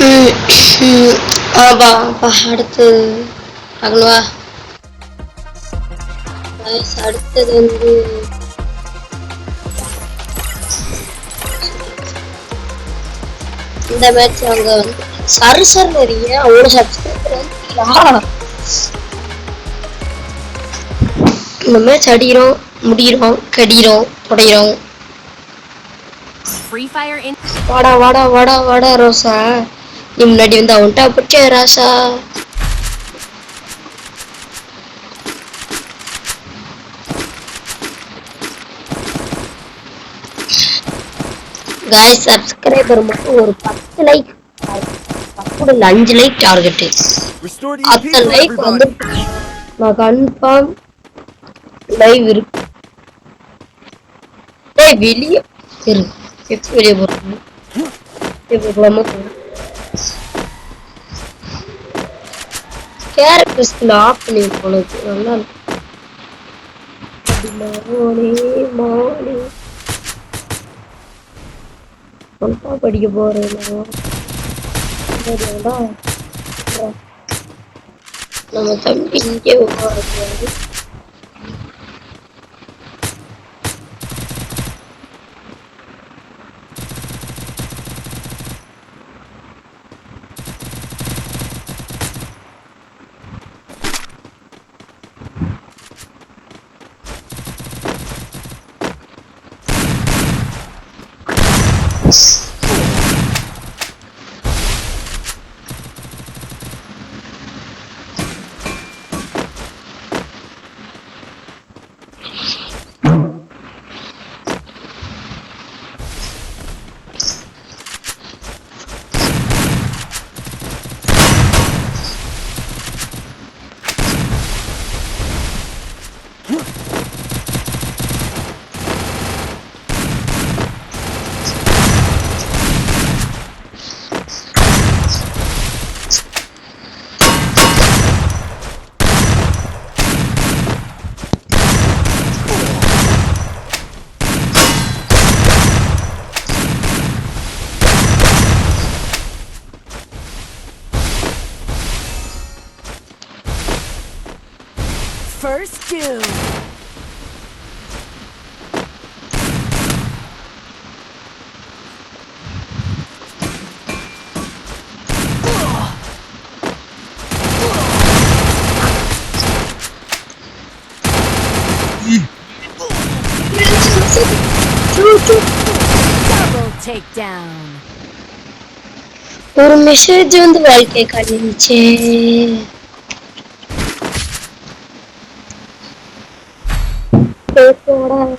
ம், ம். ஆபா அப்பா அடுத்து பார்க்கணுவா Guys, அடுத்தது வந்து இந்த மேட்ச் அவங்க வந்து சரு சர் நிறைய அவ்வளோ சப்ஸ்கிரைபர் இந்த மேட்ச் அடிக்கிறோம் முடிகிறோம் Fire in வாடா வாடா வாடா வாடா ரோசா. நீ முன்னாடி வந்து அவன்கிட்ட பிடிச்ச ராசா காய்ஸ் சப்ஸ்கிரைபர் மட்டும் ஒரு பத்து லைக் பத்து அஞ்சு லைக் டார்கெட்டு அத்தனை for லைக் வந்து. நான் கன்ஃபார்ம் லைவ் இருக்கு. வெளியே இரு. எப்படி வெளியே போறது எப்படி போகாம கேரக்டர்ஸ்ல ஆஃப் பண்ணி போனது. நல்லா இருக்கு. படிக்க போறேன் நம்ம தம்பி இங்கே Yes. first doom. Double takedown. Oğlum meşale döndü belki kalem için. Temporada.